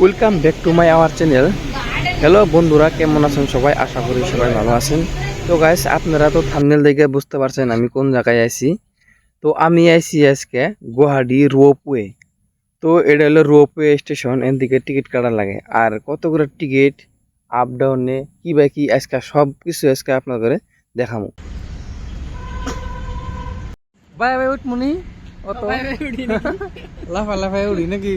Welcome back to my our channel hello বন্ধুরা কেমন আছেন সবাই? আশা করি সবাই ভালো আছেন। তো গাইস আপনারা তো থামনেল দেখে বুঝতে পারছেন আমি কোন জায়গায় আইছি। তো আমি আইছি আজকে গুয়াহাটি রোপওয়ে। তো এটা হলো রোপওয়ে স্টেশনের দিকে টিকিট কাটা লাগে। আর কত করে টিকিট আপ ডাউনে কি বা কি আজকে সব কিছু আজকে আপনাদের দেখামু বাই বাই উঠমুনি অত লাফা লাফাই উড়ি নাকি?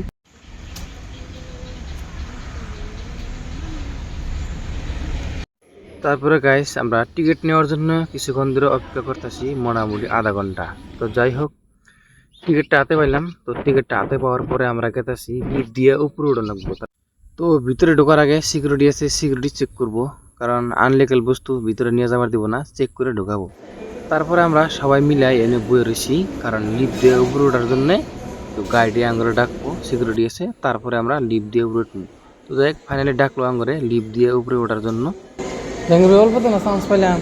তারপরে গাইস আমরা টিকিট নেওয়ার জন্য কিছুক্ষণ ধরে অপেক্ষা করতেছি মোটামুটি আধা ঘণ্টা। তো যাই হোক টিকিটটা হাতে পাইলাম। তো টিকিটটা হাতে পাওয়ার পরে আমরা গেতেছি লিফট দিয়ে উপরে উঠে লাগবো তো ভিতরে ঢোকার আগে সিকিউরিটি আছে সিকিউরিটি চেক করব। কারণ আনলিগাল বস্তু ভিতরে নিয়ে যাবার দিব না চেক করে ঢোকাবো। তারপরে আমরা সবাই মিলাই এনে বয়ে রয়েছি কারণ লিফট দিয়ে উপরে ওঠার জন্যে তো গাড়ি আঙ্গরে ডাকবো সিকিউরিটি আছে। তারপরে আমরা লিফট দিয়ে উপরে উঠবো। তো যাই ফাইনালি ডাকলো আঙ্গরে লিফট দিয়ে উপরে ওঠার জন্য। ব্যাঙ্গালোর অল্প তো না চান্স পাইলাম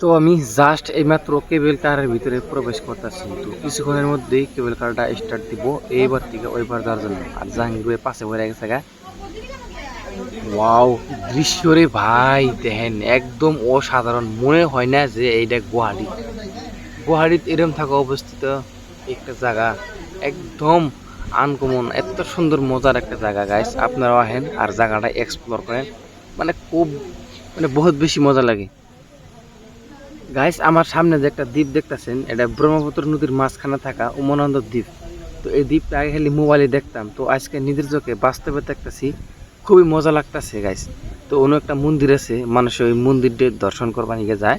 তো আমি জাস্ট এইমাত্র কেবল কারের ভিতরে প্রবেশ করতেছি। তো কিছুক্ষণের মধ্যেই কেবল কারটা স্টার্ট দিব। এইবার থেকে ওইবার যাওয়ার জন্য। আর জাহাঙ্গীর পাশে বলে গেছে গা। ওয়াও দৃশ্য রে ভাই, দেখেন, একদম অসাধারণ। মনে হয় না যে এইটা গুয়াহাটি। গুয়াহাটিতে এরম থাকা অবস্থিত একটা জায়গা, একদম আনকমন, এত সুন্দর মজার একটা জায়গা গাইস আপনারাও আহেন আর জায়গাটা এক্সপ্লোর করেন। মানে খুব মানে বহুত বেশি মজা লাগে। গাইস আমার সামনে যে একটা দ্বীপ দেখতেছেন, এটা ব্রহ্মপুত্র নদীর মাঝখানে থাকা উমানন্দ দ্বীপ। তো এই দ্বীপটা আগে খালি মোবাইলে দেখতাম। তো আজকে নিজের চোখে বাস্তবে দেখতেছি, খুবই মজা লাগতেছে গাইস তো অন্য একটা মন্দির আছে মানুষ ওই মন্দিরটা দর্শন করবার নিয়ে যায়।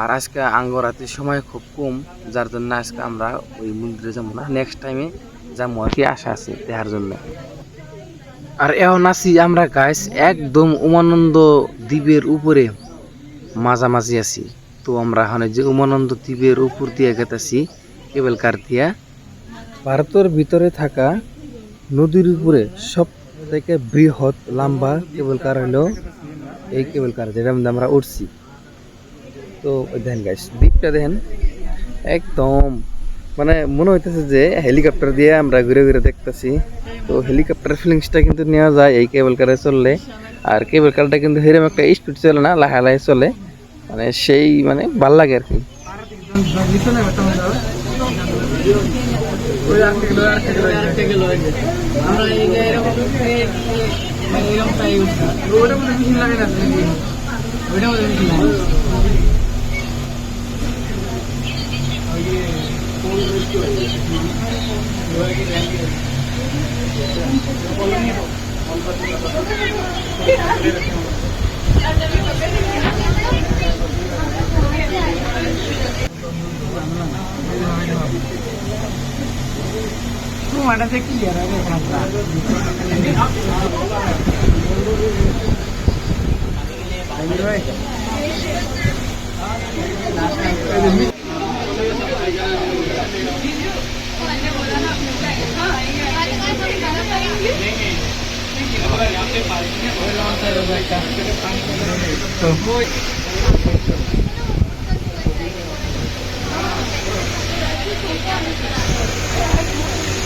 আর আজকে আঙ্গরাতে সময় খুব কম, যার জন্য আজকে আমরা ওই মন্দিরে যাব না। নেক্সট টাইমে যাব আর কি আশা আছে দেখার জন্য। আর এখন আছি আমরা গাছ একদম উমানন্দ দ্বীপের উপরে মাঝামাঝি আছি। তো আমরা এখন যে উমানন্দ দ্বীপের উপর দিয়ে গেতেছি, কেবল কার দিয়া? ভারতের ভিতরে থাকা নদীর উপরে সব থেকে বৃহৎ লম্বা কেবল কার হলো এই কেবল কার মধ্যে আমরা উঠছি। তো দেখেন গাইস দ্বীপটা দেখেন, একদম মানে মনে হইতেছে যে হেলিকপ্টার দিয়ে আমরা ঘুরে ঘুরে দেখতেছি। তো হেলিকপ্টার ফিলিংসটা কিন্তু নেওয়া যায় এই কেবল কারে চললে। আর কেবল কারটা কিন্তু হেরম একটা স্পিড চলে না, লাহে লাহে চলে। মানে সেই মানে ভালো লাগে আর কি। ಮಾಡೋದೇ ಕ್ಲಿಯರ್ ಅಂತ Thank you.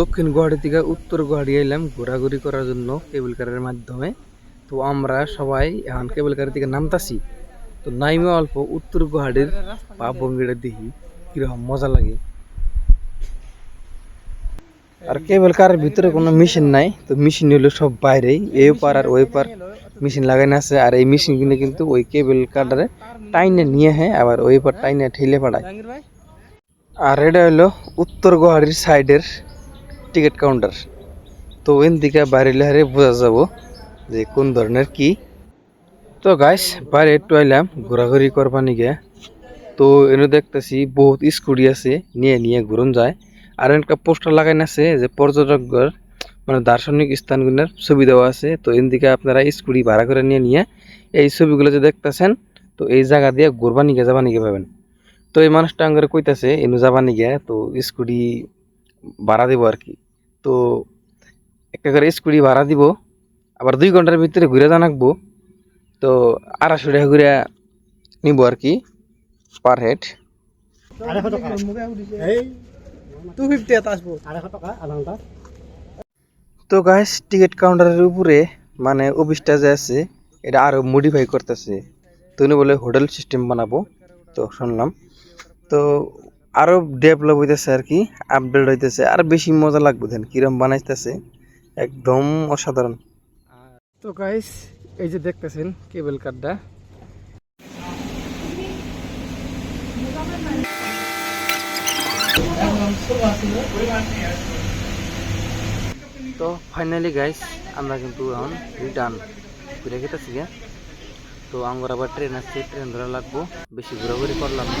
দক্ষিণ গুয়াহাটি থেকে উত্তর গুয়াহাটি এলাম ঘোরাঘুরি করার জন্য কেবল কারের মাধ্যমে। তো আমরা সবাই এখন কেবল কারের থেকে নামতাছি। তো নাইমে অল্প উত্তর গুয়াহাটির পা বঙ্গিটা দেখি কীরকম মজা লাগে। আর কেবল কারের ভিতরে কোনো মেশিন নাই, তো মেশিন হলো সব বাইরেই এই পার আর ওই পার মেশিন লাগানো আছে। আর এই মেশিন কিনে কিন্তু ওই কেবল কার্ডারে টাইনে নিয়ে হ্যাঁ আবার ওই পার টাইনে ঠেলে পাঠায়। আর এটা হলো উত্তর গুয়াহাটির সাইডের টিকিট কাউন্টার। তো ওই দিকে বাইরে লেহারে বোঝা যাব যে কোন ধরনের কি। তো গাইস বাইরে একটু আইলাম, ঘোরাঘুরি করবা নিগে। তো এনে দেখতেছি বহুত স্কুটি আছে, নিয়ে নিয়ে ঘুরন যায়। আর একটা পোস্টার লাগাইন আছে যে পর্যটকদের মানে দার্শনিক স্থানগুলোর ছবি দেওয়া আছে। তো এদিকে আপনারা স্কুটি ভাড়া করে নিয়ে নিয়ে এই ছবিগুলো যে দেখতেছেন, তো এই জায়গা দিয়ে ঘুরবা নিগে যাবা নিগে পাবেন তো এই মানুষটা আঙ্গারে কইতাছে, এনু যাবা নিগে, তো স্কুটি ভাড়া দিব আর কি। তো একটা করে স্কুটি ভাড়া দিব আবার দুই ঘণ্টার ভিতরে ঘুরে জানাকবো। তো আড়াইশো টাকা ঘুরে নিব আর কি পার হেড আড়াইশ টকা টু ফিফটি আসব। আড়াইশ টকা আধা ঘণ্টা তো গাইস টিকিট কাউন্টারের উপরে মানে অফিসটা যে আছে এটা আরও মডিফাই করতেছে। তো উনি বলে হোটেল সিস্টেম বানাবো। তো শুনলাম। তো আরও ডেভেলপ হইতেছে আর কি আপডেট হইতেছে। আর বেশি মজা লাগবে দেন কিরম বানাইতেছে। একদম অসাধারণ। তো গাইস এই যে দেখতেছেন কেবল কারটা তো ফাইনালি গাইস আমরা কিন্তু এখন রিটার্ন ঘুরে গেতেছি গে তো আমার আবার ট্রেন আসছে ট্রেন ধরা লাগবো। বেশি ঘোরাঘুরি করলাম না।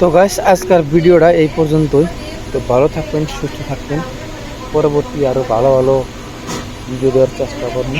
তো গাছ আজকের ভিডিওটা এই পর্যন্তই। তো ভালো থাকবেন সুস্থ থাকবেন। পরবর্তী আরও ভালো ভালো ভিডিও দেওয়ার চেষ্টা করবেন।